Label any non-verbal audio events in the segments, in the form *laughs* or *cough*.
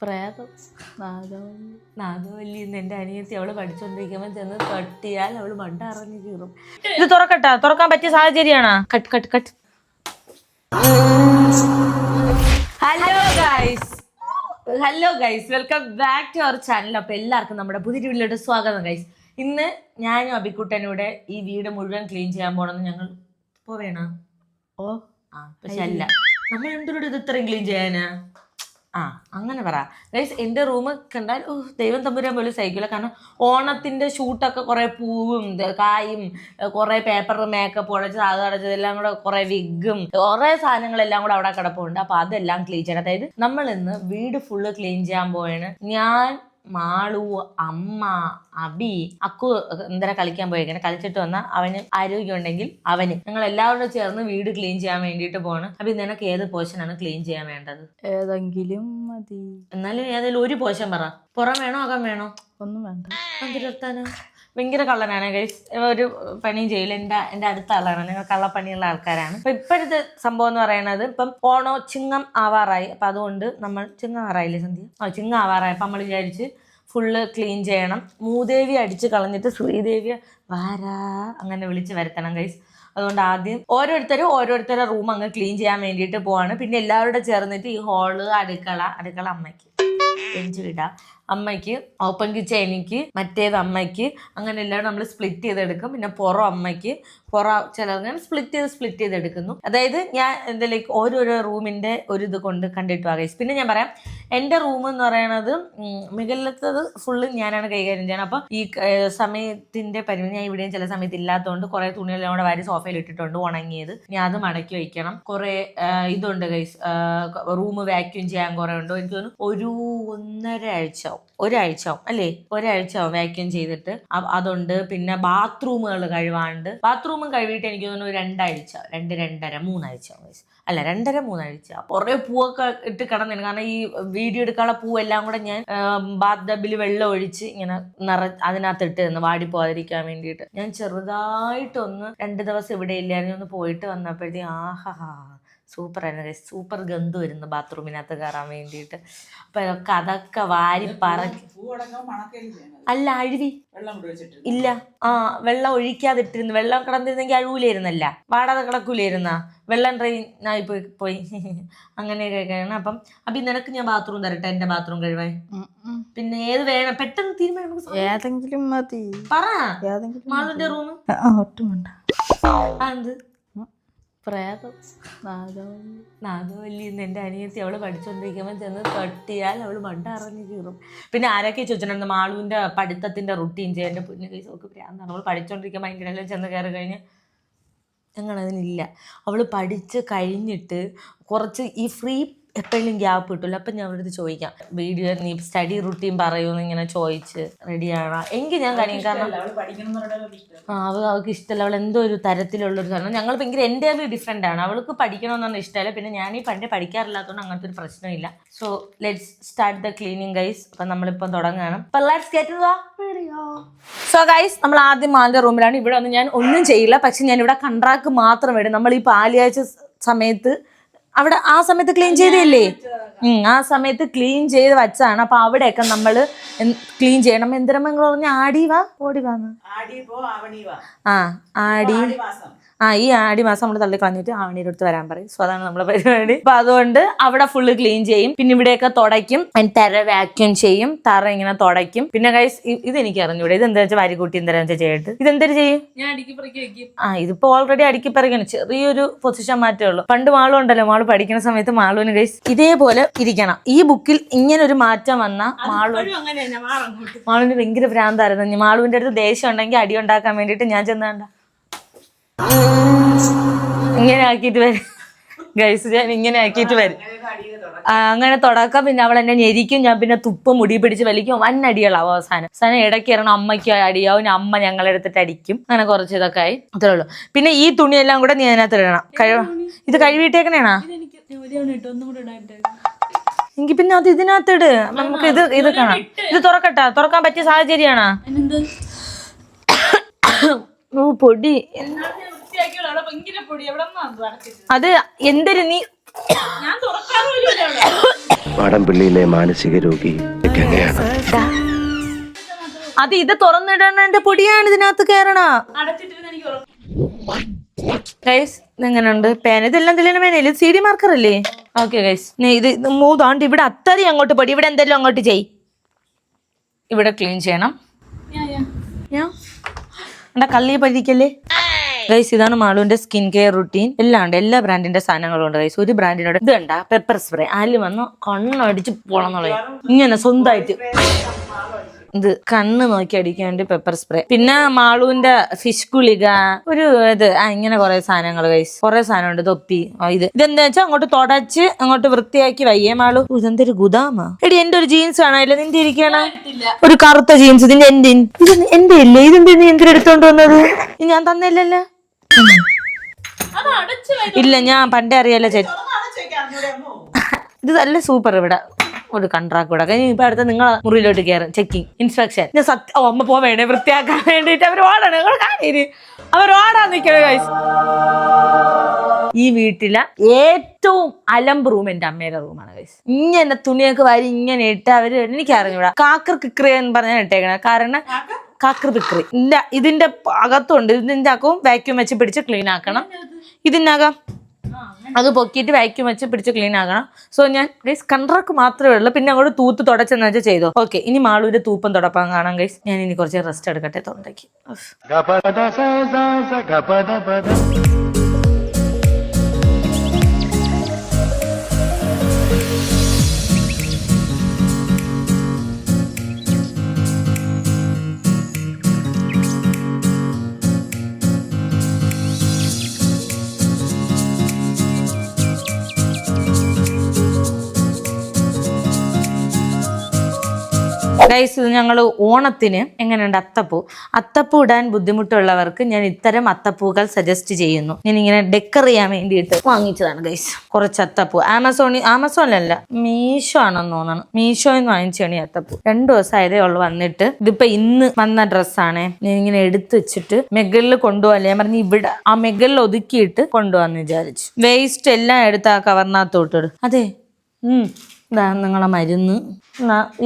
പ്രേതം. നാഗവല്ലി നാഗവല്ലി എന്ന് എന്റെ അനിയത്തി അവൾ പഠിച്ചോണ്ടിരിക്കുമ്പോൾ ചെന്ന് തട്ടിയാൽ അവൾ മണ്ട അറിഞ്ഞു കീറും. ഇത് തുറക്കട്ടാ. തുറക്കാൻ പറ്റിയ സാഹചര്യമാണ്? Cut cut cut. Hello guys hello guys welcome back to our channel അപ്പൊ എല്ലാവർക്കും നമ്മുടെ പുതിയ വീട്ടിലോട്ട് സ്വാഗതം ഗൈസ് ഇന്ന് ഞാനും അബിക്കുട്ടനൂടെ ഈ വീട് മുഴുവൻ ക്ലീൻ ചെയ്യാൻ പോണെന്ന് ഞങ്ങൾ പോവേണ? ഓ. ആ പക്ഷെ അല്ല. നമ്മൾ എന്തിനോട് ഇത് ഇത്രയും ക്ലീൻ ചെയ്യാനാ? ആ അങ്ങനെ പറ. ഗൈസ് എന്റെ റൂം കണ്ടാൽ ദൈവം തമ്പുരാൻ പോലും സഹിക്കില്ല കാരണം ഓണത്തിന്റെ ഷൂട്ടൊക്കെ കുറേ പൂവും കായും കുറേ പേപ്പർ മേക്കപ്പ് ഉടച്ച് അത് അടച്ചത് എല്ലാം കൂടെ കുറേ വിഗും കുറേ സാധനങ്ങളെല്ലാം കൂടെ അവിടെ കിടപ്പുണ്ട്. അപ്പോൾ അതെല്ലാം ക്ലീൻ ചെയ്യണം. അതായത് നമ്മൾ ഇന്ന് വീട് ഫുള്ള് ക്ലീൻ ചെയ്യാൻ പോവാണ്. ഞാൻ മാളു അമ്മ അബി അക്കു എന്തര കളിക്കാൻ പോയേക്കണ. കളിച്ചിട്ട് വന്നാൽ അവന് ആരോഗ്യം ഉണ്ടെങ്കിൽ അവന്. ഞങ്ങൾ എല്ലാവരും ചേർന്ന് വീട് ക്ലീൻ ചെയ്യാൻ വേണ്ടിയിട്ട് പോണ്. അബി നിനക്ക് ഏത് പോർഷനാണ് ക്ലീൻ ചെയ്യാൻ വേണ്ടത്? ഏതെങ്കിലും മതി. എന്നാലും ഏതെങ്കിലും ഒരു പോർഷൻ പറ. പുറം വേണോ അകം വേണോ? ഒന്നും വേണ്ട. എന്തിരുത്താനോ ഭയങ്കര കള്ളനാണ്. ഗൈസ് ഒരു പണിയും ചെയ്യില്ല. എന്റെ എന്റെ അടുത്ത ആളാണ്. ഞങ്ങൾ കള്ളപ്പണിയുള്ള ആൾക്കാരാണ്. അപ്പൊ ഇപ്പോഴത്തെ സംഭവം എന്ന് പറയുന്നത് ഇപ്പം ഓണോ ചിങ്ങം ആവാറായി. അപ്പൊ അതുകൊണ്ട് നമ്മൾ ചിങ്ങം ആറായില്ലേ സന്ധ്യ? ആ ചിങ്ങം ആവാറായി. അപ്പൊ നമ്മൾ വിചാരിച്ച് ഫുള്ള് ക്ലീൻ ചെയ്യണം. മൂദേവി അടിച്ച് കളഞ്ഞിട്ട് ശ്രീദേവിയെ വാരാ അങ്ങനെ വിളിച്ച് വരുത്തണം ഗൈസ് അതുകൊണ്ട് ആദ്യം ഓരോരുത്തരും ഓരോരുത്തരുടെ റൂം അങ്ങ് ക്ലീൻ ചെയ്യാൻ വേണ്ടിയിട്ട് പോവാണ്. പിന്നെ എല്ലാവരുടെ ചേർന്നിട്ട് ഈ ഹോൾ അടുക്കള അടുക്കള അമ്മയ്ക്ക്. ബെഞ്ച് അമ്മയ്ക്ക് ഓപ്പൺ കിച്ചൺ എനിക്ക് മറ്റേത് അമ്മയ്ക്ക്. അങ്ങനെ എല്ലാം നമ്മൾ സ്പ്ലിറ്റ് ചെയ്തെടുക്കും. പിന്നെ പുറം അമ്മയ്ക്ക്. പുറം ചിലങ്ങനെ സ്പ്ലിറ്റ് ചെയ്ത് സ്പ്ലിറ്റ് ചെയ്തെടുക്കുന്നു. അതായത് ഞാൻ എന്തെങ്കിലും ഓരോരോ റൂമിന്റെ ഒരു ഇത് കൊണ്ട് കണ്ടിട്ട് ആകേസ് പിന്നെ ഞാൻ പറയാം എന്റെ റൂം എന്ന് പറയുന്നത് മികളിലത്തത് ഫുള്ള് ഞാനാണ് കൈകാര്യം ചെയ്യണം അപ്പോൾ ഈ സമയത്തിന്റെ പരിമിതി ഞാൻ ഇവിടെയും ചില സമയത്ത് ഇല്ലാത്തതുകൊണ്ട് കുറേ തുണികളെല്ലാം അവിടെ വാരി സോഫയിൽ ഇട്ടിട്ടുണ്ട് ഉണങ്ങിയത്. ഞാൻ അത് മടക്കി വയ്ക്കണം കുറേ ഇതുണ്ട് ഗൈസ് റൂം വാക്യൂം ചെയ്യാൻ കുറേ ഉണ്ടോ. എനിക്ക് തോന്നുന്നു ഒരു ഒന്നര ആഴ്ച ആവും ഒരാഴ്ച ആവും അല്ലേ? ഒരാഴ്ച ആവും വാക്യൂം ചെയ്തിട്ട് അതുണ്ട്. പിന്നെ ബാത്റൂമുകൾ കഴുകാണ്ട് ബാത്റൂമും കഴുകിയിട്ട് എനിക്ക് തോന്നുന്നു രണ്ടാഴ്ച രണ്ട് രണ്ടര മൂന്നാഴ്ച guys. അല്ല രണ്ടര മൂന്നാഴ്ച കുറേ പൂവൊക്കെ ഇട്ട് കിടന്നിരുന്നു. കാരണം ഈ വീഡിയോ എടുക്കാനുള്ള പൂവെല്ലാം കൂടെ ഞാൻ ബാത്ത് ഡബിൽ വെള്ളം ഒഴിച്ച് ഇങ്ങനെ നിറ അതിനകത്ത് ഇട്ട് നിന്ന് വാടി പോകാതിരിക്കാൻ വേണ്ടിയിട്ട്. ഞാൻ ചെറുതായിട്ടൊന്ന് രണ്ട് ദിവസം ഇവിടെ ഇല്ലായിരുന്നു. ഒന്ന് പോയിട്ട് വന്നപ്പോഴത്തേക്കും ആഹാ. സൂപ്പർ എനർജി സൂപ്പർ ഗന്ധം വരുന്നു ബാത്റൂമിനകത്ത് കയറാൻ വേണ്ടിയിട്ട്. അപ്പൊ അതൊക്കെ വാരി പറക്കി അല്ല അഴുവി ഇല്ല. ആ വെള്ളം ഒഴിക്കാതിട്ടിരുന്നു. വെള്ളം കിടന്നിരുന്നെങ്കിൽ അഴുവിലായിരുന്നല്ല വാടാതെ കിടക്കൂലായിരുന്ന. വെള്ളം ഡ്രൈ ആയി പോയി പോയി. *laughs* കഴിയണം അപ്പം അപ്പൊ നിനക്ക് ഞാൻ ബാത്റൂം തരട്ടെ? എന്റെ ബാത്റൂം കഴിവാൻ ഉം. പിന്നെ ഏത് വേണം? പെട്ടെന്ന് തീരുമാനം ഏതെങ്കിലും മതി. പറ. ഏതെങ്കിലും റൂം ആ, ഒട്ടും വേണ്ട. എന്ത്? പ്രേതം. നാഗവല്ലി നാഗവല്ലി എന്ന് എന്റെ അനിയത്തി അവൾ പഠിച്ചുകൊണ്ടിരിക്കുമ്പോൾ ചെന്ന് തട്ടിയാൽ അവൾ മണ്ട അറിഞ്ഞു കീറും. പിന്നെ ആരൊക്കെ ചോദിച്ചിട്ടുണ്ട് മാളുവിന്റെ പഠിത്തത്തിന്റെ റുട്ടീൻ എന്റെ പുണ്യ കൈസ് ഒക്കെ പ്രാന്താണ് അവൾ പഠിച്ചുകൊണ്ടിരിക്കുമ്പോൾ അതിന്റെ ഇടയിൽ ചെന്ന് കയറി കഴിഞ്ഞ് ഞങ്ങളതിനില്ല. അവൾ പഠിച്ച് കഴിഞ്ഞിട്ട് കുറച്ച് ഈ ഫ്രീ എപ്പോഴും ഗ്യാപ്പ് കിട്ടില്ല അപ്പം ഞാൻ അവരടുത്ത് ചോദിക്കാം. വീഡിയോ നീ സ്റ്റഡി റുട്ടീൻ പറയുമെന്ന് ഇങ്ങനെ ചോദിച്ച് റെഡിയാണോ എങ്കിൽ ഞാൻ കഴിയും കാരണം ആ അവ അവൾക്ക് ഇഷ്ടമല്ല. അവൾ എന്തോ ഒരു തരത്തിലുള്ളൊരു കാരണം ഞങ്ങൾ ഭയങ്കര എന്റെ ഡിഫറെന്റ് ആണ്. അവൾക്ക് പഠിക്കണമെന്നാണ് ഇഷ്ടമല്ല. പിന്നെ ഞാൻ ഈ പണ്ടേ പഠിക്കാറില്ലാത്തതുകൊണ്ട് അങ്ങനത്തെ ഒരു പ്രശ്നമില്ല. So let's start the cleaning guys അപ്പം നമ്മളിപ്പം തുടങ്ങുകയാണ് അപ്പം ലെറ്റ്സ് ഗെറ്റ് സോ ഗൈസ് നമ്മൾ ആദ്യം മാലിന്റെ റൂമിലാണ് ഇവിടെ വന്ന് ഞാൻ ഒന്നും ചെയ്യില്ല. പക്ഷെ ഞാൻ ഇവിടെ കൺട്രാക്ട് മാത്രം വേണം നമ്മൾ ഈ പാലിയാഴ്ച സമയത്ത് അവിടെ ആ സമയത്ത് ക്ലീൻ ചെയ്തില്ലേ ആ സമയത്ത് ക്ലീൻ ചെയ്ത് വച്ചാണ് അപ്പൊ അവിടെയൊക്കെ നമ്മൾ ക്ലീൻ ചെയ്യണം. എന്തിനമ്മങ്ങൾ പറഞ്ഞ? ആടി വാ ഓടി വാന്ന്. ആ ആടി. ആ ഈ ആടി മാസം നമ്മൾ തള്ളി കളഞ്ഞിട്ട് ആവണിയുടെ അടുത്ത് വരാൻ പറയും. സോ അതാണ് നമ്മളെ പരിപാടി. അപ്പൊ അതുകൊണ്ട് അവിടെ ഫുള്ള് ക്ലീൻ ചെയ്യും. പിന്നെ ഇവിടെയൊക്കെ തുടയ്ക്കും. തര വാക്യൂം ചെയ്യും. തറ ഇങ്ങനെ തുടയ്ക്കും. പിന്നെ കൈസ് ഇത് എനിക്ക് അറിഞ്ഞൂടെ. ഇത് എന്താ വെച്ചാൽ വാരിക്കൂട്ടി എന്താ വെച്ചാൽ ചെയ്യട്ട് ഇതെന്തൊരു ചെയ്യും? ആ ഇതിപ്പോ ഓൾറെഡി അടുക്കി പറയുകയാണ് ചെറിയൊരു പൊസിഷൻ മാറ്റേ ഉള്ളൂ. പണ്ട് മാളും ഉണ്ടല്ലോ. മാൾ പഠിക്കുന്ന സമയത്ത് മാളുവിന് കൈസ് ഇതേപോലെ ഇരിക്കണം. ഈ ബുക്കിൽ ഇങ്ങനെ ഒരു മാറ്റം വന്ന മാളു മാളുവിന് ഭയങ്കര ഭ്രാന്തായിരുന്നു. മാളുവിന്റെ അടുത്ത് ദേഷ്യം ഉണ്ടെങ്കിൽ അടി ഉണ്ടാക്കാൻ വേണ്ടിയിട്ട് ഞാൻ ചെന്നാണ്ട? ഇങ്ങനെ ആക്കിയിട്ട് വരും. ഗൈസ് ഞാൻ ഇങ്ങനെ ആക്കിയിട്ട് വരും. അങ്ങനെ തുടക്കം പിന്നെ അവൾ എന്നെ ഞെരിക്കും. ഞാൻ പിന്നെ തുപ്പ് മുടി പിടിച്ച് വലിക്കും. വൻ അടികളാവും അവസാനം. അവസാനം ഇടയ്ക്ക് ഇറങ്ങണം അമ്മയ്ക്ക് അടിയാവും. അമ്മ ഞങ്ങളെടുത്തിട്ട് അടിക്കും. അങ്ങനെ കുറച്ച് ഇതൊക്കെ ആയി. അത്രേ ഉള്ളൂ. പിന്നെ ഈ തുണിയെല്ലാം കൂടെ നീ അതിനകത്ത് ഇടണം. കഴിവ ഇത് കഴുകിയിട്ടേക്കണേണാ എനിക്ക് പിന്നെ അത് ഇതിനകത്ത് ഇട്. നമുക്ക് ഇത് ഇത് കാണാം. ഇത് തുറക്കട്ടാ. തുറക്കാൻ പറ്റിയ സാഹചര്യമാണോ? *coughs* പൊടി. അത് എന്തൊരു നീ മാടമ്പിള്ളിയിലെ മാനസിക രോഗി എങ്ങനെയാണ് അത് ഇത് തുറന്നിടേണ്ട പൊടിയാണ് ഇതിനകത്ത് കേറണ ഗൈസ് എങ്ങനെയുണ്ട് പേന ഇതെല്ലാം എന്തെല്ലാം പേന ഇത് സി ഡി മാർക്കർ അല്ലേ ഓക്കെ ഗൈസ് ഇത് ഇത് മൂതാണ്ട് ഇവിടെ അത്രയും അങ്ങോട്ട് പൊടി. ഇവിടെ എന്തെല്ലാം അങ്ങോട്ട് ചെയ്. ഇവിടെ ക്ലീൻ ചെയ്യണം. ഞാൻ ഞാൻ കള്ളിയെ പഴിക്കല്ലേ ഗൈസ് ഇതാണ് മാളുവിന്റെ സ്കിൻ കെയർ റുട്ടീൻ എല്ലാം ഉണ്ട് എല്ലാ ബ്രാൻഡിന്റെ സാധനങ്ങളും ഉണ്ട് ഗൈസ് ഒരു ബ്രാൻഡിനോട് ഇത് കണ്ട പെപ്പർ സ്പ്രേ ആൽ വന്ന് കണ്ണടിച്ച് പോണെന്നുള്ളത് ഇങ്ങനെ സ്വന്തമായിട്ട് ഇത് കണ്ണ് നോക്കി അടിക്കാൻ വേണ്ടി പെപ്പർ സ്പ്രേ പിന്നെ മാളുവിന്റെ ഫിഷ് കുളിക ഒരു ഇത് ഇങ്ങനെ കുറെ സാധനങ്ങൾ കഴിച്ചു കുറെ സാധനമുണ്ട് തൊപ്പി ഇത്. ഇതെന്താ വെച്ചാൽ അങ്ങോട്ട് തുടച്ച് അങ്ങോട്ട് വൃത്തിയാക്കി വയ്യേ മാളു. ഇതെന്തൊരു ഗുദാമാ. എടി എന്റെ ഒരു ജീൻസ് ആണല്ലോ നിന്റെ ഇരിക്കണ? ഒരു കറുത്ത ജീൻസ് ഇതിന്റെ എന്റെ എന്റെ ഇല്ലേ? ഇതെന്താ നീ എന്തിനാ എടുത്തോണ്ട് വന്നത്? ഞാൻ തന്നില്ലല്ലോ. ഇല്ല ഞാൻ പണ്ടേ അറിയാലോ? ഇത് നല്ല സൂപ്പർ ഇവിടെ. ഒരു കൺട്രാക്ട് കൂടെ. ഇനി ഇപ്പൊ അടുത്ത നിങ്ങൾ മുറിയിലോട്ട് കയറും ചെക്കിങ് ഇൻസ്പെക്ഷൻ ഞാൻ സത്യം ഓ അമ്മ പോവേണേ വൃത്തിയാക്കാൻ വേണ്ടിട്ട് അവർ ഓടണം. നിങ്ങൾ അവർ ഓടാൻ നിൽക്കണേ ഗൈസ് ഈ വീട്ടിലെ ഏറ്റവും അലമ്പ് റൂം എന്റെ അമ്മയുടെ റൂമാണ് ഗൈസ് ഇങ്ങനെ തുണിയൊക്കെ വാരി ഇങ്ങനെ ഇട്ട് അവർ എനിക്ക് അറിഞ്ഞൂടാ കാക്കർ കിക്രി എന്ന് പറഞ്ഞാൽ ഇട്ടേക്കണേ. കാരണം കാക്കർ? കിക്രി. ഇല്ല ഇതിന്റെ അകത്തുണ്ട്. ഇതിന്റെ അകവും വാക്യൂം വെച്ച് പിടിച്ച് ക്ലീൻ ആക്കണം. ഇതിനകം അത് പൊക്കിയിട്ട് വാക്യൂം വെച്ച് പിടിച്ച് ക്ലീൻ ആക്കണം. സോ ഞാൻ ഗൈസ് കണ്ടറക്ക് മാത്രമേ ഉള്ളൂ. പിന്നെ അങ്ങോട്ട് തൂത്ത് തുടച്ചെന്ന് വെച്ചാൽ ചെയ്തു? ഓക്കെ ഇനി മാളൂര് തൂപ്പം തുടപ്പാൻ കാണാം ഗൈസ് ഞാൻ ഇനി കുറച്ച് റെസ്റ്റ് എടുക്കട്ടെ തൊണ്ടയ്ക്ക്. ഗൈസ് ഇത് ഞങ്ങൾ ഓണത്തിന് എങ്ങനെയുണ്ട് അത്തപ്പൂ? അത്തപ്പൂ ഇടാൻ ബുദ്ധിമുട്ടുള്ളവർക്ക് ഞാൻ ഇത്തരം അത്തപ്പൂകൾ സജസ്റ്റ് ചെയ്യുന്നു. ഞാൻ ഇങ്ങനെ ഡെക്കർ ചെയ്യാൻ വേണ്ടിയിട്ട് വാങ്ങിച്ചതാണ് ഗൈസ് കുറച്ച് അത്തപ്പൂ. ആമസോണിൽ ആമസോണിലല്ല മീഷോ ആണെന്ന് തോന്നണം. മീഷോയിൽ നിന്ന് വാങ്ങിച്ചാണ് ഈ അത്തപ്പൂ. രണ്ടു ആയതേ ഉള്ളൂ വന്നിട്ട്. ഇതിപ്പോ ഇന്ന് വന്ന ഡ്രസ്സാണ്. ഞാൻ ഇങ്ങനെ എടുത്തു വെച്ചിട്ട് മെഗലിൽ കൊണ്ടുപോകാൻ ഞാൻ പറഞ്ഞു ഇവിടെ ആ മെഗലിൽ ഒതുക്കിയിട്ട് കൊണ്ടുപോകാന്ന് വിചാരിച്ചു. വേസ്റ്റ് എല്ലാം എടുത്ത് ആ കവറിനകത്തോട്ട് അതെ ഇതാ നിങ്ങളെ മരുന്ന്.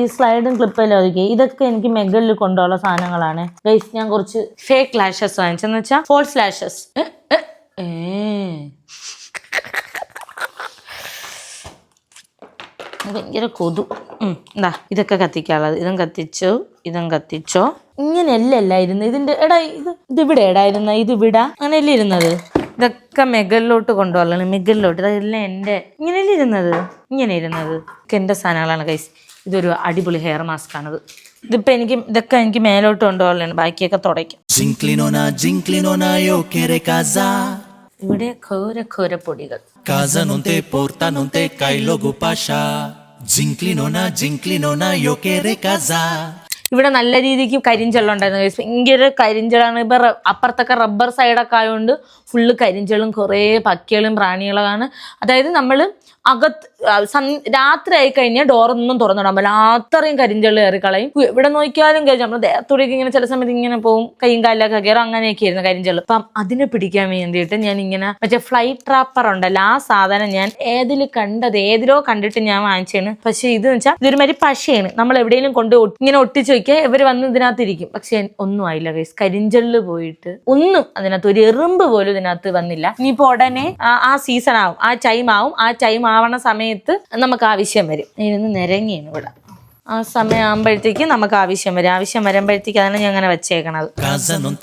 ഈ സ്ലൈഡും ക്ലിപ്പെല്ലാം ഒതുക്കി. ഇതൊക്കെ എനിക്ക് മെഗലിൽ കൊണ്ടുള്ള സാധനങ്ങളാണ്. ഗൈസ് ഞാൻ കുറച്ച് ഫേക്ക് ലാഷസ് വാങ്ങിച്ചെന്ന് വെച്ചാൽ ഫോൾസ് ലാഷസ് ഭയങ്കര കൊതു. എന്താ ഇതൊക്കെ കത്തിക്കാനുള്ളത്. ഇതും കത്തിച്ചു ഇതും കത്തിച്ചോ. ഇങ്ങനെയല്ലല്ലായിരുന്നു ഇതിന്റെ എടാ ഇത് ഇത് ഇവിടെ ഇത് വിടാ അങ്ങനെയല്ലേ ഇരുന്നത്? ഇതൊക്കെ മെഗലിലോട്ട് കൊണ്ടുപോകലാണ് മെഗലിലോട്ട് ഇതെല്ലാം എന്റെ ഇങ്ങനെയല്ലേ ഇരുന്നത്? ഇങ്ങനെ ഇരുന്നത്. ഒക്കെ എന്റെ സാധനങ്ങളാണ് കൈസ് ഇതൊരു അടിപൊളി ഹെയർ മാസ്ക് ആണിത്. ഇതിപ്പോൾ എനിക്ക് ഇതൊക്കെ എനിക്ക് മേലോട്ട് കൊണ്ടുപോകലാണ്. ബാക്കിയൊക്കെ തുടയ്ക്കും. ഇവിടെ ഘോര ഘോര പൊടികൾ. Zinclinona, zinclinona, io che casa. ഇവിടെ നല്ല രീതിക്ക് കരിഞ്ചെള്ളം ഉണ്ടായിരുന്നു guys. ഭയങ്കര കരിഞ്ചെള്ളാണ് ഇപ്പൊ അപ്പുറത്തൊക്കെ റബ്ബർ സൈഡൊക്കെ ആയതുകൊണ്ട് ഫുള്ള് കരിഞ്ചെള്ളും കുറേ പക്കികളും പ്രാണികളാണ് അതായത് നമ്മൾ അകത്ത് ആ, രാത്രി ആയി കഴിഞ്ഞാൽ ഡോറൊന്നും തുറന്നിടാൻ പറ്റില്ല. അത്രയും കരിഞ്ചള്ളി കയറി കളയും എവിടെ നോക്കിയാലും കഴിഞ്ഞു നമ്മൾ ദേഹത്തൂടേക്ക് ഇങ്ങനെ ചില സമയത്ത് ഇങ്ങനെ പോകും കൈയും കാലിലൊക്കെ കയറും. അങ്ങനെയൊക്കെ ആയിരുന്നു കരിഞ്ചള്ളി അപ്പം അതിനെ പിടിക്കാൻ വേണ്ടിയിട്ട് ഞാൻ ഇങ്ങനെ മറ്റേ ഫ്ലൈറ്റ് ട്രാപ്പർ ഉണ്ടല്ലോ ആ സാധനം ഞാൻ ഏതിൽ കണ്ടത് ഏതിലോ കണ്ടിട്ട് ഞാൻ വാങ്ങിച്ചാണ്. പക്ഷെ ഇത് വെച്ചാൽ ഇതൊരു മാതിരി പശയാണ്. നമ്മൾ എവിടെയെങ്കിലും കൊണ്ട് ഇങ്ങനെ ഒട്ടിച്ചു വെക്കുക ഇവർ വന്ന് ഇതിനകത്ത് ഇരിക്കും പക്ഷെ ഒന്നും ആയില്ല ഗൈസ് കരിഞ്ചള്ളി പോയിട്ട് ഒന്നും അതിനകത്ത് ഒരു എറുമ്പ് പോലും ഇതിനകത്ത് വന്നില്ല. ഇനിയിപ്പോ ഉടനെ ആ- ആ സീസൺ ആവും. ആ ടൈം ആവും. ആ ടൈം ആവണ സമയത്ത് നമുക്ക് ആവശ്യം വരും. ഇരുന്ന് നിരങ്ങിയാണ് ഇവിടെ. ആ സമയം ആകുമ്പോഴത്തേക്ക് നമുക്ക് ആവശ്യം വരും. ആവശ്യം വരുമ്പോഴത്തേക്ക് അതാണ് ഞാൻ അങ്ങനെ വെച്ചേക്കണത്. Casa non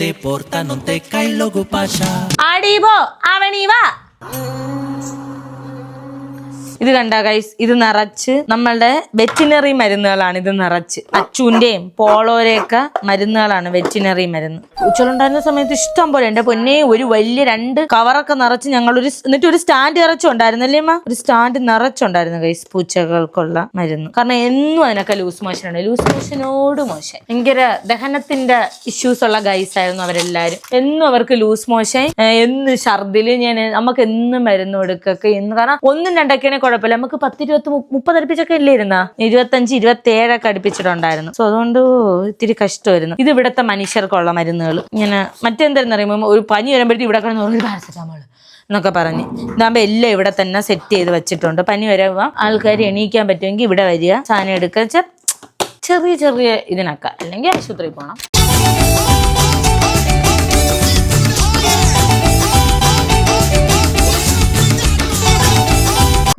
ഇത് കണ്ട ഗൈസ് ഇത് നിറച്ച് നമ്മളുടെ വെറ്റിനറി മരുന്നുകളാണ് ഇത് നിറച്ച്. അച്ചുവിന്റെയും പോളോരെയൊക്കെ മരുന്നുകളാണ് വെറ്റിനറി മരുന്ന്. ഉച്ചലുണ്ടായിരുന്ന സമയത്ത് ഇഷ്ടം പോലെ എന്റെ പൊന്നെ ഒരു വലിയ രണ്ട് കവറൊക്കെ നിറച്ച് ഞങ്ങൾ ഒരു എന്നിട്ട് ഒരു സ്റ്റാൻഡ് നിറച്ചുണ്ടായിരുന്നല്ലേ അമ്മ? ഒരു സ്റ്റാൻഡ് നിറച്ചുണ്ടായിരുന്നു ഗൈസ് പൂച്ചകൾക്കുള്ള മരുന്ന്. കാരണം എന്നും അതിനൊക്കെ ലൂസ് മോഷൻ ഉണ്ട്. ലൂസ് മോഷനോട് മോശം ഭയങ്കര ദഹനത്തിന്റെ ഇഷ്യൂസ് ഉള്ള ഗൈസ് ആയിരുന്നു അവരെല്ലാരും. എന്നും അവർക്ക് ലൂസ് മോശം എന്ന് ഛർദിൽ ഞാൻ നമുക്ക് എന്നും മരുന്ന് കൊടുക്കൊക്കെ എന്ന് കാരണം ഒന്നും രണ്ടൊക്കെയാണെങ്കിൽ കുഴപ്പമില്ല. നമുക്ക് പത്ത് ഇരുപത്തി മുപ്പത് അടുപ്പിച്ചൊക്കെ ഇല്ലേ ഇരുന്ന? ഇരുപത്തഞ്ച് ഇരുപത്തി ഏഴൊക്കെ അടുപ്പിച്ചിട്ടുണ്ടായിരുന്നു. സോ അതുകൊണ്ട് ഇത്തിരി കഷ്ടമായിരുന്നു. ഇത് ഇവിടുത്തെ മനുഷ്യർക്കുള്ള മരുന്നുകൾ ഇങ്ങനെ മറ്റെന്തായിരുന്നു അറിയുമ്പോൾ ഒരു പനി വരുമ്പോഴത്തേക്ക് ഇവിടെ കിടന്ന് ഒരു പാരസെറ്റാമോൾ എന്നൊക്കെ പറഞ്ഞ്. ഇതാകുമ്പോൾ എല്ലാം ഇവിടെ തന്നെ സെറ്റ് ചെയ്ത് വെച്ചിട്ടുണ്ട്. പനി വരുമ്പോൾ ആൾക്കാർ എണീക്കാൻ പറ്റുമെങ്കിൽ ഇവിടെ വരിക സാധനം എടുക്കുക. ചെറിയ ചെറിയ ഇതിനൊക്കെ. അല്ലെങ്കിൽ ആശുപത്രിയിൽ പോകണം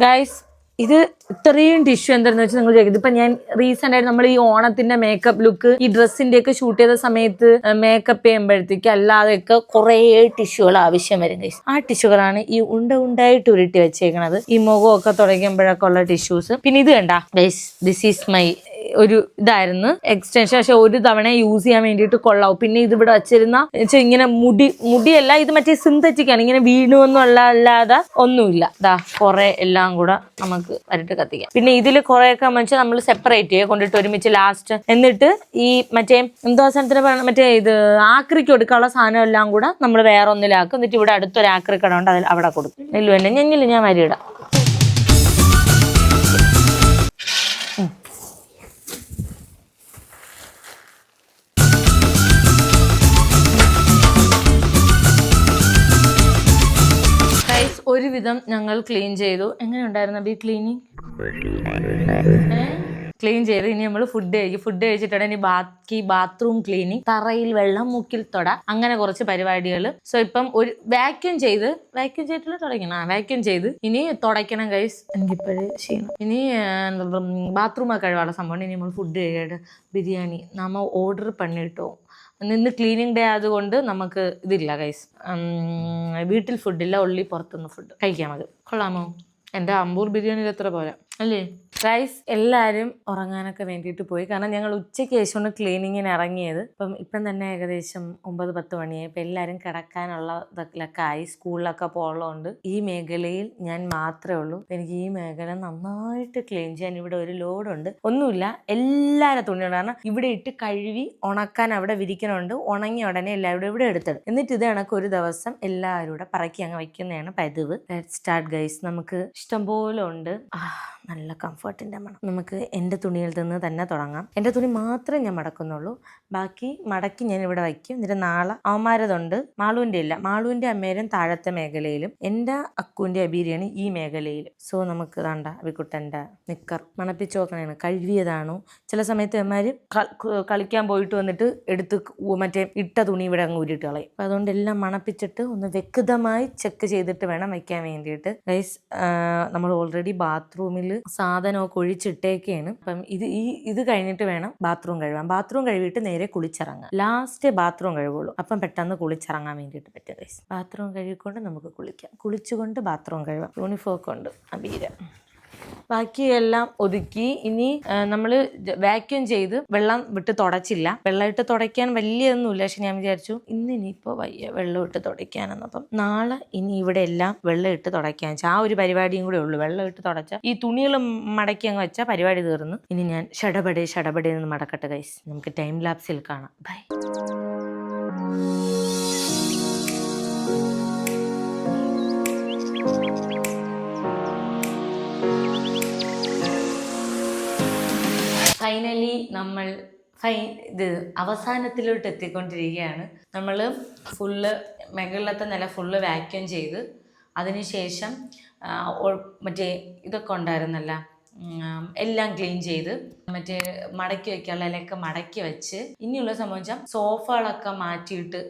ഗൈസ് ഇത് ഇത്രയും ടിഷ്യൂ എന്താണെന്ന് വെച്ചാൽ നിങ്ങൾ ചോദിക്കും. ഇപ്പൊ ഞാൻ റീസെന്റ് ആയിട്ട് നമ്മൾ ഈ ഓണത്തിന്റെ മേക്കപ്പ് ലുക്ക് ഈ ഡ്രസ്സിന്റെ ഒക്കെ ഷൂട്ട് ചെയ്ത സമയത്ത് മേക്കപ്പ് ചെയ്യുമ്പോഴത്തേക്ക് അല്ലാതെയൊക്കെ കുറേ ടിഷ്യൂകൾ ആവശ്യം വരും ഗൈസ് ആ ടിഷ്യൂകളാണ് ഈ ഉണ്ട ഉണ്ടായിട്ട് ഉരുട്ടി വെച്ചേക്കണത്. ഈ മുഖമൊക്കെ തുടങ്ങിയപ്പോഴൊക്കെ ഉള്ള ടിഷ്യൂസ് പിന്നെ ഇത് കണ്ട ഗൈസ് ദിസ് ഈസ് മൈ ഒരു ഇതായിരുന്നു എക്സ്റ്റൻഷൻ പക്ഷെ ഒരു തവണ യൂസ് ചെയ്യാൻ വേണ്ടിയിട്ട് കൊള്ളാവും. പിന്നെ ഇത് ഇവിടെ വച്ചിരുന്ന ഇങ്ങനെ മുടി മുടിയല്ല ഇത് മറ്റേ സിന്തറ്റിക് ആണ്. ഇങ്ങനെ വീണു എന്നുള്ള അല്ലാതെ ഒന്നുമില്ല. ദാ കുറെ എല്ലാം കൂടെ നമുക്ക് വരട്ട് കത്തിക്കാം. പിന്നെ ഇതിൽ കുറെയൊക്കെ വെച്ചാൽ നമ്മൾ സെപ്പറേറ്റ് ചെയ്യുക കൊണ്ടിട്ട് ഒരുമിച്ച് ലാസ്റ്റ് എന്നിട്ട് ഈ മറ്റേ എന്തോ സാധനത്തിന് മറ്റേ ഇത് ആക്രിക്ക് കൊടുക്കാനുള്ള സാധനം എല്ലാം കൂടെ നമ്മൾ വേറെ ഒന്നിലാക്കും എന്നിട്ട് ഇവിടെ അടുത്തൊരു ആക്രി കട ഉണ്ട് അതിൽ അവിടെ കൊടുക്കും. നെല്ലു തന്നെ ഞെഞ്ഞില്ല ഞാൻ വരിയിടാം. ഒരുവിധം ഞങ്ങൾ ക്ലീൻ ചെയ്തു. എങ്ങനെ ഉണ്ടായിരുന്നു ബി ക്ലീനിങ് ക്ലീൻ ചെയ്ത് ഇനി നമ്മൾ ഫുഡ് കഴിക്കും. ഫുഡ് കഴിച്ചിട്ടാണ് ഇനി ബാക്കി ബാത്റൂം ക്ലീനിങ് തറയിൽ വെള്ളം മുക്കിൽ തൊട അങ്ങനെ കുറച്ച് പരിപാടികൾ സോ ഇപ്പം ഒരു വാക്യൂം ചെയ്ത് വാക്യൂം ചെയ്തിട്ട് തുടങ്ങണം ആ വാക്യൂം ചെയ്ത് ഇനി തുടയ്ക്കണം കൈസ് എനിക്കിപ്പോഴേ ചെയ്യണം ഇനി ബാത്റൂം ഒക്കെ കഴിവാനുള്ള സംഭവം ഇനി നമ്മൾ ഫുഡ് കഴിക്കട്ടെ ബിരിയാണി നമ്മൾ ഓർഡർ പണിട്ടോ നിന്ന് ക്ലീനിങ് ഡേ ആയതുകൊണ്ട് നമുക്ക് ഇതില്ല കൈസ് വീട്ടിൽ ഫുഡില്ല ഉള്ളി പുറത്തുനിന്ന് ഫുഡ് കഴിക്കാം അത്. കൊള്ളാമോ? എന്റെ അമ്പൂർ ബിരിയാണിയിൽ എത്ര പോരാ? അല്ലേ? ഗൈസ് എല്ലാവരും ഉറങ്ങാനൊക്കെ വേണ്ടിയിട്ട് പോയി. കാരണം ഞങ്ങൾ ഉച്ചയ്ക്ക് ശേഷമാണ് ക്ലീനിങ്ങിന് ഇറങ്ങിയത്. അപ്പം ഇപ്പം തന്നെ ഏകദേശം ഒമ്പത് പത്ത് മണിയായി ഇപ്പം എല്ലാവരും കിടക്കാനുള്ള ഇതൊക്കെ ആയി. സ്കൂളിലൊക്കെ പോകുന്നതുകൊണ്ട് ഈ മേഖലയിൽ ഞാൻ മാത്രമേ ഉള്ളൂ. എനിക്ക് ഈ മേഖല നന്നായിട്ട് ക്ലീൻ ചെയ്യാൻ ഇവിടെ ഒരു ലോഡുണ്ട്. ഒന്നുമില്ല എല്ലാവരും തുണിയുണ്ട്. കാരണം ഇവിടെ ഇട്ട് കഴുകി ഉണക്കാൻ അവിടെ വിരിക്കണുണ്ട് ഉണങ്ങി ഉടനെ എല്ലാവരും ഇവിടെ എടുത്തിടും. എന്നിട്ട് ഇത് കണക്ക് ഒരു ദിവസം എല്ലാവരും കൂടെ പറക്കി അങ്ങ് വയ്ക്കുന്നതാണ് പതിവ്. സ്റ്റാർട്ട് ഗൈസ് നമുക്ക് ഇഷ്ടംപോലെ ഉണ്ട്. നല്ല കംഫർട്ടിന്റെ മണം. നമുക്ക് എന്റെ തുണിയിൽ നിന്ന് തന്നെ തുടങ്ങാം. എന്റെ തുണി മാത്രമേ ഞാൻ മടക്കുന്നുള്ളൂ. ബാക്കി മടക്കി ഞാൻ ഇവിടെ വയ്ക്കും. എന്നിട്ട് നാളെ അവന്മാരതുണ്ട്. മാളുവിന്റെ ഇല്ല. മാളുവിന്റെ അമ്മേരും താഴത്തെ മേഖലയിലും എന്റെ അക്കുവിന്റെ അബീരിയാണ് ഈ മേഖലയിൽ സോ നമുക്ക് വേണ്ട അബിക്കുട്ടന്റെ നിക്കർ മണപ്പിച്ച് നോക്കണേണ്. കഴുകിയതാണോ? ചില സമയത്ത് അമ്മമാർ കളിക്കാൻ പോയിട്ട് വന്നിട്ട് എടുത്ത് മറ്റേ ഇട്ട തുണി ഇവിടെ അങ്ങ് ഊരിട്ട് കളയും. അപ്പം അതുകൊണ്ട് എല്ലാം മണപ്പിച്ചിട്ട് ഒന്ന് വ്യക്തമായി ചെക്ക് ചെയ്തിട്ട് വേണം വയ്ക്കാൻ വേണ്ടിയിട്ട്. ഗൈസ് നമ്മൾ ഓൾറെഡി ബാത്റൂമിൽ സാധനമൊക്കെ ഒഴിച്ചിട്ടേക്കാണ്. അപ്പം ഇത് ഈ ഇത് കഴിഞ്ഞിട്ട് വേണം ബാത്റൂം കഴുകാൻ. ബാത്റൂം കഴുകിയിട്ട് നേരെ കുളിച്ചിറങ്ങാം. Last bathroom കഴുകുള്ളൂ. അപ്പം പെട്ടെന്ന് കുളിച്ചിറങ്ങാൻ വേണ്ടിയിട്ട് പറ്റും ബാത്റൂം കഴുകിക്കൊണ്ട് നമുക്ക് കുളിക്കാം. കുളിച്ചുകൊണ്ട് ബാത്റൂം കഴുകാം. യൂണിഫോം കൊണ്ട് അബീര ബാക്കിയെല്ലാം ഒതുക്കി. ഇനി നമ്മൾ വാക്യൂം ചെയ്ത് വെള്ളം വിട്ട് തുടച്ചില്ല. വെള്ളം ഇട്ട് തുടയ്ക്കാൻ വലിയൊന്നുമില്ല. പക്ഷെ ഞാൻ വിചാരിച്ചു ഇന്ന് ഇനിയിപ്പോൾ വയ്യ വെള്ളം ഇട്ട് തുടയ്ക്കാനെന്ന്. അപ്പം നാളെ ഇനി ഇവിടെ എല്ലാം വെള്ളം ഇട്ട് തുടയ്ക്കാൻ ആ ഒരു പരിപാടിയും കൂടെ ഉള്ളൂ. വെള്ളം ഇട്ട് തുടച്ച ഈ തുണികൾ മടക്കി അങ്ങ് വെച്ചാൽ പരിപാടി തീർന്നു. ഇനി ഞാൻ ഷടപടെ ഷടപടെ എന്ന് മടക്കട്ടെ കൈസ് നമുക്ക് ടൈം ലാപ്സിൽ കാണാം. ബൈ ഫൈനലി നമ്മൾ ഫൈ ഇത് അവസാനത്തിലോട്ട് എത്തിക്കൊണ്ടിരിക്കുകയാണ്. നമ്മൾ ഫുള്ള് മുകളിലത്തെ നില ഫുള്ള് വാക്യൂം ചെയ്ത് അതിനുശേഷം മറ്റേ ഇതൊക്കെ ഉണ്ടായിരുന്നല്ല എല്ലാം ക്ലീൻ ചെയ്ത് മറ്റേ മടക്കി വെക്കാനുള്ള ഇലയൊക്കെ മടക്കി വെച്ച് ഇനിയുള്ള സംഭവം വെച്ചാൽ സോഫകളൊക്കെ മാറ്റിയിട്ട്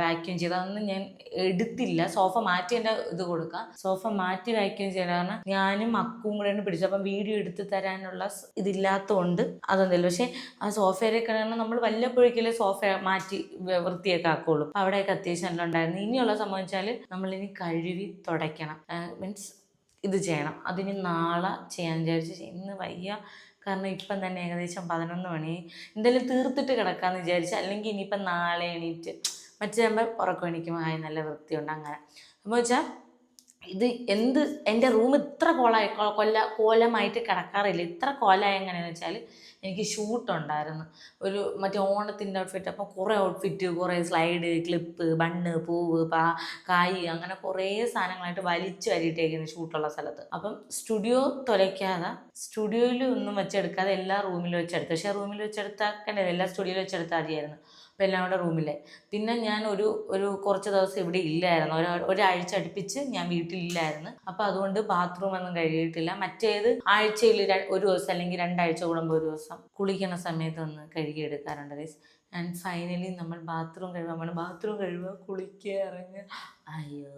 വാക്യൂം ചെയ്ത്. അതൊന്നും ഞാൻ എടുത്തില്ല. സോഫ മാറ്റി എന്റെ ഇത് കൊടുക്കാം. സോഫ മാറ്റി വാക്യൂം ചെയ്യണം. കാരണം ഞാനും അക്കും കൂടെയാണ് പിടിച്ചത്. അപ്പം വീഡിയോ എടുത്ത് തരാനുള്ള ഇതില്ലാത്തതുകൊണ്ട് അതൊന്നുമില്ല പക്ഷേ ആ സോഫയുടെ കാരണം നമ്മൾ വല്ലപ്പോഴേക്കല്ലേ സോഫ മാറ്റി വൃത്തിയൊക്കെ ആക്കുള്ളൂ. അപ്പം അവിടെയൊക്കെ അത്യാവശ്യം നല്ല ഉണ്ടായിരുന്നു. ഇനിയുള്ള സംഭവം വെച്ചാൽ നമ്മളിനി കഴുകി തുടയ്ക്കണം. മീൻസ് ഇത് ചെയ്യണം. അതിന് നാളെ ചെയ്യാൻ വിചാരിച്ചു ഇന്ന് വയ്യ. കാരണം ഇപ്പം തന്നെ ഏകദേശം പതിനൊന്ന് മണി. എന്തായാലും തീർത്തിട്ട് കിടക്കാമെന്ന് വിചാരിച്ചു. അല്ലെങ്കിൽ ഇനിയിപ്പം നാളെ എണീറ്റ് മറ്റേ ആകുമ്പോൾ ഉറക്കം എണീക്കും ആയി നല്ല വൃത്തിയുണ്ട് അങ്ങനെ. അപ്പോൾ വെച്ചാൽ ഇത് എന്ത് എന്റെ റൂം ഇത്ര കോളായി കൊല്ല കോലമായിട്ട് കിടക്കാറില്ല. ഇത്ര കോലമായി എങ്ങനെയാണെന്ന് വെച്ചാൽ എനിക്ക് ഷൂട്ട് ഉണ്ടായിരുന്നു. ഒരു മറ്റേ ഓണത്തിന്റെ ഔട്ട്ഫിറ്റ് അപ്പോൾ കുറേ ഔട്ട്ഫിറ്റ് കുറേ സ്ലൈഡ് ക്ലിപ്പ് ബണ്ണ് പൂവ് പാ കായ് അങ്ങനെ കുറേ സാധനങ്ങളായിട്ട് വലിച്ചു വരിയിട്ടേക്കുന്നു ഷൂട്ടുള്ള സ്ഥലത്ത്. അപ്പം സ്റ്റുഡിയോ തുലയ്ക്കാതെ സ്റ്റുഡിയോയിൽ ഒന്നും വെച്ചെടുക്കാതെ എല്ലാ റൂമിലും വെച്ചെടുത്തു. പക്ഷേ റൂമിൽ വെച്ചെടുത്താക്കണ്ടേ എല്ലാ സ്റ്റുഡിയോയിൽ വെച്ചെടുത്താൽ മതിയായിരുന്നു. കൂടെ റൂമിലെ. പിന്നെ ഞാൻ ഒരു ഒരു കുറച്ച് ദിവസം ഇവിടെ ഇല്ലായിരുന്നു. ഒരു ഒരാഴ്ച അടുപ്പിച്ച് ഞാൻ വീട്ടിലില്ലായിരുന്നു. അപ്പം അതുകൊണ്ട് ബാത്റൂം ഒന്നും കഴുകിയിട്ടില്ല. മറ്റേത് ആഴ്ചയിൽ ഒരു ദിവസം അല്ലെങ്കിൽ രണ്ടാഴ്ച കൂടുമ്പോൾ ഒരു ദിവസം കുളിക്കുന്ന സമയത്ത് ഒന്ന് കഴുകിയെടുക്കാറുണ്ട് ഗൈസ് ആൻഡ് ഫൈനലി നമ്മൾ ബാത്റൂം കഴുകാൻ പോകണം ബാത്റൂം കഴുകുക കുളിക്കുക ഇറങ്ങുക അയ്യോ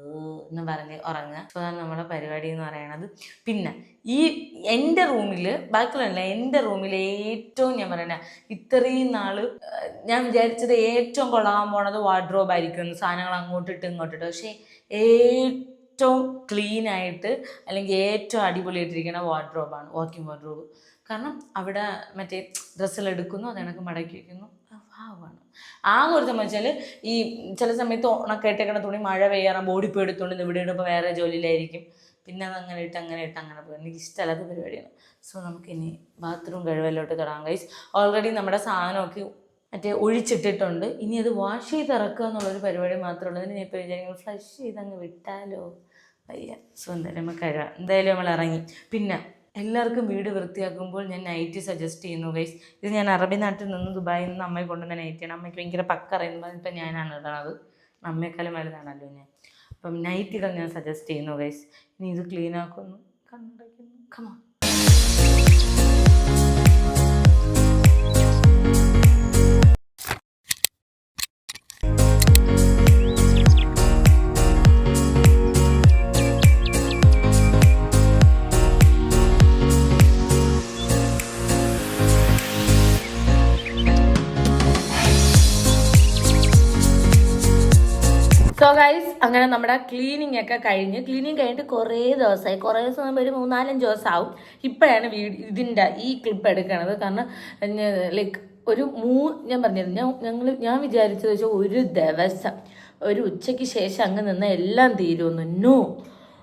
എന്ന് പറഞ്ഞ് ഉറങ്ങുക. അപ്പോൾ അതാണ് നമ്മുടെ പരിപാടി എന്ന് പറയണത് പിന്നെ ഈ എന്റെ റൂമിൽ ബാക്കിയുള്ള എന്റെ റൂമിൽ ഏറ്റവും ഞാൻ പറയണ ഇത്രയും നാൾ ഞാൻ വിചാരിച്ചത് ഏറ്റവും കൊള്ളാൻ പോണത് വാർഡ്രോബ് ആയിരിക്കും. സാധനങ്ങൾ അങ്ങോട്ടിട്ട് ഇങ്ങോട്ടിട്ട്. പക്ഷേ ഏറ്റവും ക്ലീൻ ആയിട്ട് അല്ലെങ്കിൽ ഏറ്റവും അടിപൊളിയായിട്ടിരിക്കുന്ന വാർഡ്രോബാണ് വാക്കിംഗ് വാർഡ്രോബ് കാരണം അവിടെ മറ്റേ ഡ്രസ്സെല്ലാം എടുക്കുന്നു അത് മടക്കി വയ്ക്കുന്നു ഭാവമാണ് ആകെ ഒരു വെച്ചാൽ ഈ ചില സമയത്ത് ഉണക്കായിട്ടേക്കണ തുണി മഴ പെയ്യാറാ ബോഡി പോയി എടുത്തുകൊണ്ട് ഇവിടെ ഇടുമ്പോൾ വേറെ ജോലിയിലായിരിക്കും. പിന്നെ അത് അങ്ങനെ ഇട്ട് അങ്ങനെ ഇട്ട് അങ്ങനെ പോകും എനിക്ക് ഇഷ്ടമല്ലാത്ത പരിപാടിയാണ്. സോ നമുക്കിനി ബാത്റൂം കഴിവല്ലോട്ട് തുടങ്ങാം ഗൈസ് ഓൾറെഡി നമ്മുടെ സാധനമൊക്കെ മറ്റേ ഒഴിച്ചിട്ടിട്ടുണ്ട്. ഇനി അത് വാഷ് ചെയ്ത് ഇറക്കുക എന്നുള്ളൊരു പരിപാടി മാത്രമേ ഉള്ളൂ. ഞാൻ ഇപ്പോൾ വിചാരിക്കുന്നത് ഫ്ലഷ് ചെയ്ത് അങ്ങ് വിട്ടാലോ? വയ്യ. സോ എന്തായാലും നമ്മൾ കഴുകാം. എന്തായാലും നമ്മൾ ഇറങ്ങി. പിന്നെ എല്ലാവർക്കും വീട് വൃത്തിയാക്കുമ്പോൾ ഞാൻ നൈറ്റി സജസ്റ്റ് ചെയ്യുന്നു ഗൈസ് ഇത് ഞാൻ അറബി നാട്ടിൽ നിന്ന് ദുബായിൽ നിന്ന് അമ്മയെ കൊണ്ടുവന്ന നൈറ്റിയാണ് അമ്മയ്ക്ക് ഭയങ്കര പക്കറിയുന്നു പറഞ്ഞിട്ട് ഞാനാണ് ഇടണത് അമ്മയെക്കാളും വലുതാണല്ലോ ഞാൻ. അപ്പം നൈറ്റികൾ ഞാൻ സജസ്റ്റ് ചെയ്യുന്നു ഗൈസ് ഇനി ഇത് ക്ലീൻ ആക്കുന്നു. കണ്ടു. കമാ ഗൈസ് അങ്ങനെ നമ്മുടെ ക്ലീനിങ് ഒക്കെ കഴിഞ്ഞ് ക്ലീനിങ് കഴിഞ്ഞിട്ട് കുറേ ദിവസമായി. കുറേ ദിവസം ഒരു മൂന്നാലഞ്ച് ദിവസം ആവും ഇപ്പോഴാണ് ഇതിന്റെ ഈ ക്ലിപ്പ് എടുക്കണത്. കാരണം ലൈക്ക് ഒരു മൂ ഞാൻ പറഞ്ഞിരുന്നു ഞാൻ ഞങ്ങൾ ഞാൻ വിചാരിച്ചത് വെച്ചാൽ ഒരു ദിവസം ഒരു ഉച്ചയ്ക്ക് ശേഷം അങ്ങ് നിന്ന് എല്ലാം തീരുമെന്ന്. നോ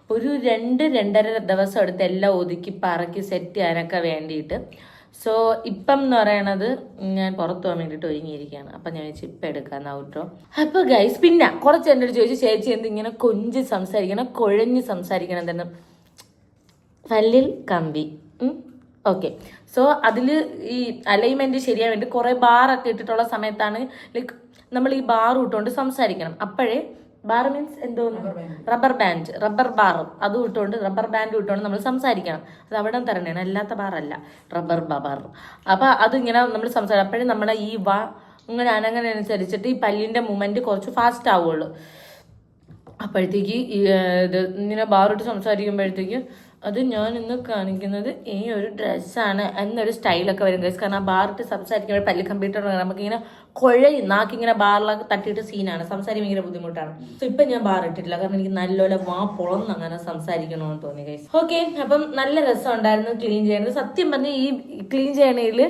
ഒരു രണ്ട് രണ്ടര ദിവസം എടുത്ത് എല്ലാം ഒതുക്കി പറക്കി സെറ്റ് ചെയ്യാനൊക്കെ വേണ്ടിയിട്ട്. സോ ഇപ്പം എന്ന് പറയണത് ഞാൻ പുറത്തു പോകാൻ വേണ്ടിയിട്ട് ഒരുങ്ങിയിരിക്കുകയാണ്. അപ്പം ഞാൻ വെച്ച് ഇപ്പം എടുക്കാമെന്ന് ഔട്ടോ അപ്പോൾ ഗൈസ് പിന്നെ കുറച്ച് എന്നോട് ചോദിച്ചു ചേച്ചി എന്ത് ഇങ്ങനെ കൊഞ്ച് സംസാരിക്കണം കുഴഞ്ഞ് സംസാരിക്കണം എന്തെന്ന് പല്ലിൽ കമ്പി. ഓക്കെ സോ അതിൽ ഈ അലൈൻമെന്റ് ശരിയാൻ വേണ്ടി കുറേ ബാറൊക്കെ ഇട്ടിട്ടുള്ള സമയത്താണ് ലൈക്ക് നമ്മൾ ഈ ബാർ ഇട്ടുകൊണ്ട് സംസാരിക്കണം. അപ്പോഴേ ബാർ മീൻസ് എന്തോ റബ്ബർ ബാൻഡ് റബ്ബർ ബാർ അതും ഇട്ടുകൊണ്ട് റബ്ബർ ബാൻഡ് ഇട്ടുകൊണ്ട് നമ്മൾ സംസാരിക്കണം. അത് അവിടെ തരണേണ്. അല്ലാത്ത ബാറല്ല റബ്ബർ ബബർ അപ്പോൾ അതിങ്ങനെ നമ്മൾ സംസാരിക്കും. അപ്പോഴേ നമ്മുടെ ഈ വാ ഇങ്ങനെ അനങ്ങനെ അനുസരിച്ചിട്ട് ഈ പല്ലിന്റെ മൂമെന്റ് കുറച്ച് ഫാസ്റ്റ് ആവുള്ളൂ. അപ്പോഴത്തേക്ക് ഇത് ഇങ്ങനെ ബാറിട്ട് സംസാരിക്കുമ്പോഴത്തേക്ക് അത് ഞാൻ ഇന്ന് കാണിക്കുന്നത് ഈ ഒരു ഡ്രസ്സാണ് എന്നൊരു സ്റ്റൈലൊക്കെ വരും ഗൈസ് കാരണം ബാറിട്ട് സംസാരിക്കുമ്പോൾ പല്ലി കമ്പ്യൂട്ടർ നമുക്കിങ്ങനെ കുഴയും. നാക്കിങ്ങനെ ബാറിലൊക്കെ തട്ടിയിട്ട് സീനാണ് സംസാരിക്കാൻ ഭയങ്കര ബുദ്ധിമുട്ടാണ്. സോ ഇപ്പം ഞാൻ ബാർ ഇട്ടിട്ടില്ല. കാരണം എനിക്ക് നല്ലപോലെ വാ പൊളന്ന് അങ്ങനെ സംസാരിക്കണമെന്ന് തോന്നി ഗൈസ് ഓക്കെ അപ്പം നല്ല രസം ഉണ്ടായിരുന്നു ക്ലീൻ ചെയ്യണത്. സത്യം പറഞ്ഞാൽ ഈ ക്ലീൻ ചെയ്യണതിൽ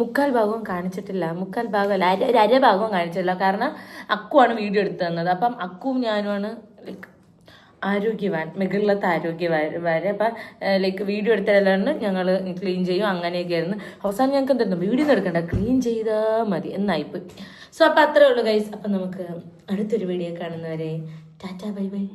മുക്കാൽ ഭാഗവും കാണിച്ചിട്ടില്ല. മുക്കാൽ ഭാഗമല്ല അര ഒരു അരഭാഗവും കാണിച്ചിട്ടില്ല. കാരണം അക്കുവാണ് വീഡിയോ എടുത്തു തന്നത്. അപ്പം അക്കുവും ഞാനുമാണ് ലൈക്ക് ആരോഗ്യവാൻ മികളിലത്ത് ആരോഗ്യവാര് അപ്പം ലൈക്ക് വീഡിയോ എടുത്തതാണ് ഞങ്ങൾ ക്ലീൻ ചെയ്യും അങ്ങനെയൊക്കെ ആയിരുന്നു അവസാനം ഞങ്ങൾക്ക് എന്തായിരുന്നു വീഡിയോ എടുക്കണ്ട. ക്ലീൻ ചെയ്താൽ മതി. എന്നായിപ്പോയി. സോ അപ്പം അത്രേ ഉള്ളൂ ഗൈസ് അപ്പം നമുക്ക് അടുത്തൊരു വീഡിയോ കാണുന്നവരെ. Tata bye bye.